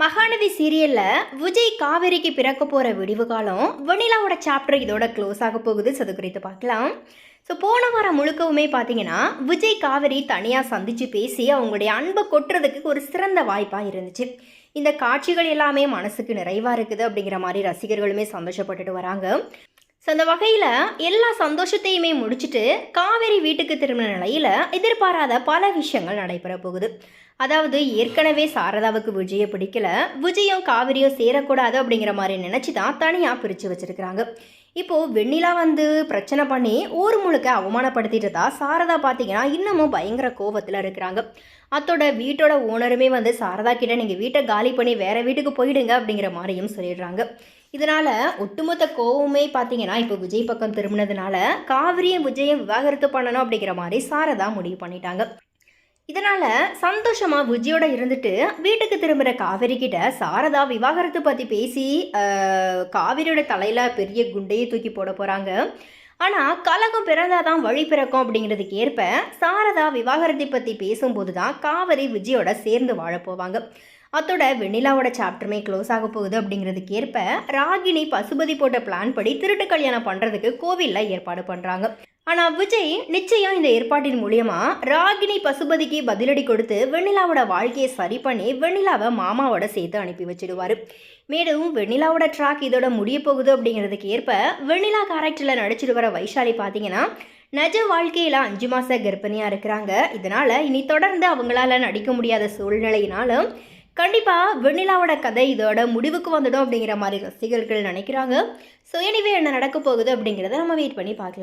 மகாநதி சீரியல்ல விஜய் காவேரிக்கு பிறக்க போற விடிவு காலம் வெண்ணிலாவோட சாப்டர் இதோட க்ளோஸ் ஆக போகுது. அது குறித்து பார்க்கலாம். ஸோ போன வாரம் முழுக்கவுமே பார்த்தீங்கன்னா விஜய் காவேரி தனியாக சந்திச்சு பேசி அவங்களுடைய அன்பை கொட்டுறதுக்கு ஒரு சிறந்த வாய்ப்பாக இருந்துச்சு. இந்த காட்சிகள் எல்லாமே மனசுக்கு நிறைவாக இருக்குது அப்படிங்கிற மாதிரி ரசிகர்களுமே சந்தோஷப்பட்டுட்டு வராங்க. ஸோ அந்த வகையில் எல்லா சந்தோஷத்தையுமே முடிச்சுட்டு காவேரி வீட்டுக்கு திரும்பின நிலையில் எதிர்பாராத பல விஷயங்கள் நடைபெற போகுது. அதாவது ஏற்கனவே சாரதாவுக்கு விஜயை பிடிக்கல விஜயும் காவிரியும் சேரக்கூடாது அப்படிங்கிற மாதிரி நினச்சி தான் தனியாக பிரித்து வச்சுருக்கிறாங்க. இப்போது வெண்ணிலா வந்து பிரச்சனை பண்ணி ஊர் முழுக்க அவமானப்படுத்திட்டு தான் சாரதா பார்த்தீங்கன்னா இன்னமும் பயங்கர கோபத்தில் இருக்கிறாங்க. அத்தோட வீட்டோட ஓனருமே வந்து சாரதா கிட்ட நீங்கள் வீட்டை காலி பண்ணி வேற வீட்டுக்கு போயிடுங்க அப்படிங்கிற மாதிரியும் சொல்லிடுறாங்க. இதனால் ஒட்டுமொத்த கோவமே பார்த்தீங்கன்னா இப்போ விஜய் பக்கம் திரும்பினதுனால காவிரியும் விஜயம் விவாகரத்து பண்ணணும் அப்படிங்கிற மாதிரி சாரதா முடிவு பண்ணிட்டாங்க. இதனால் சந்தோஷமாக விஜயோட இருந்துட்டு வீட்டுக்கு திரும்புகிற காவேரி கிட்ட சாரதா விவாகரத்து பற்றி பேசி காவிரியோட தலையில் பெரிய குண்டையை தூக்கி போட போகிறாங்க ஆனால் கலகம் பிறந்தாதான் வழி பிறக்கும் அப்படிங்கிறதுக்கு ஏற்ப சாரதா விவாகரத்தை பற்றி பேசும்போது தான் காவிரி விஜயோட சேர்ந்து வாழப்போவாங்க அத்தோட வெண்ணிலாவோட சாப்டருமே க்ளோஸ் ஆக போகுது அப்படிங்கிறதுக்கு ஏற்ப ராகினி பசுபதி போட்ட பிளான் படி திருட்டு கல்யாணம் பண்ணுறதுக்கு கோவிலில் ஏற்பாடு பண்ணுறாங்க ஆனால் விஜய் நிச்சயம் இந்த ஏற்பாட்டின் மூலியமாக ராகினி பசுபதிக்கு பதிலடி கொடுத்து வெண்ணிலாவோட வாழ்க்கையை சரி பண்ணி வெண்ணிலாவை மாமாவோட சேர்த்து அனுப்பி வச்சிடுவார். மேலும் வெண்ணிலாவோட ட்ராக் இதோட முடிய போகுது அப்படிங்கிறதுக்கு ஏற்ப வெண்ணிலா கேரக்டரில் நடிச்சிட்டு வர வைஷாலி பார்த்தீங்கன்னா நஜ வாழ்க்கையில் அஞ்சு மாத கர்ப்பிணியாக இருக்கிறாங்க. இதனால் இனி தொடர்ந்து அவங்களால நடிக்க முடியாத சூழ்நிலையினாலும் கண்டிப்பாக வெண்ணிலாவோட கதை இதோட முடிவுக்கு வந்துடும் அப்படிங்கிற மாதிரி ரசிகர்கள் நினைக்கிறாங்க. ஸோ எனிவே என்ன நடக்க போகுது அப்படிங்கிறத நம்ம வெயிட் பண்ணி பார்க்கலாம்.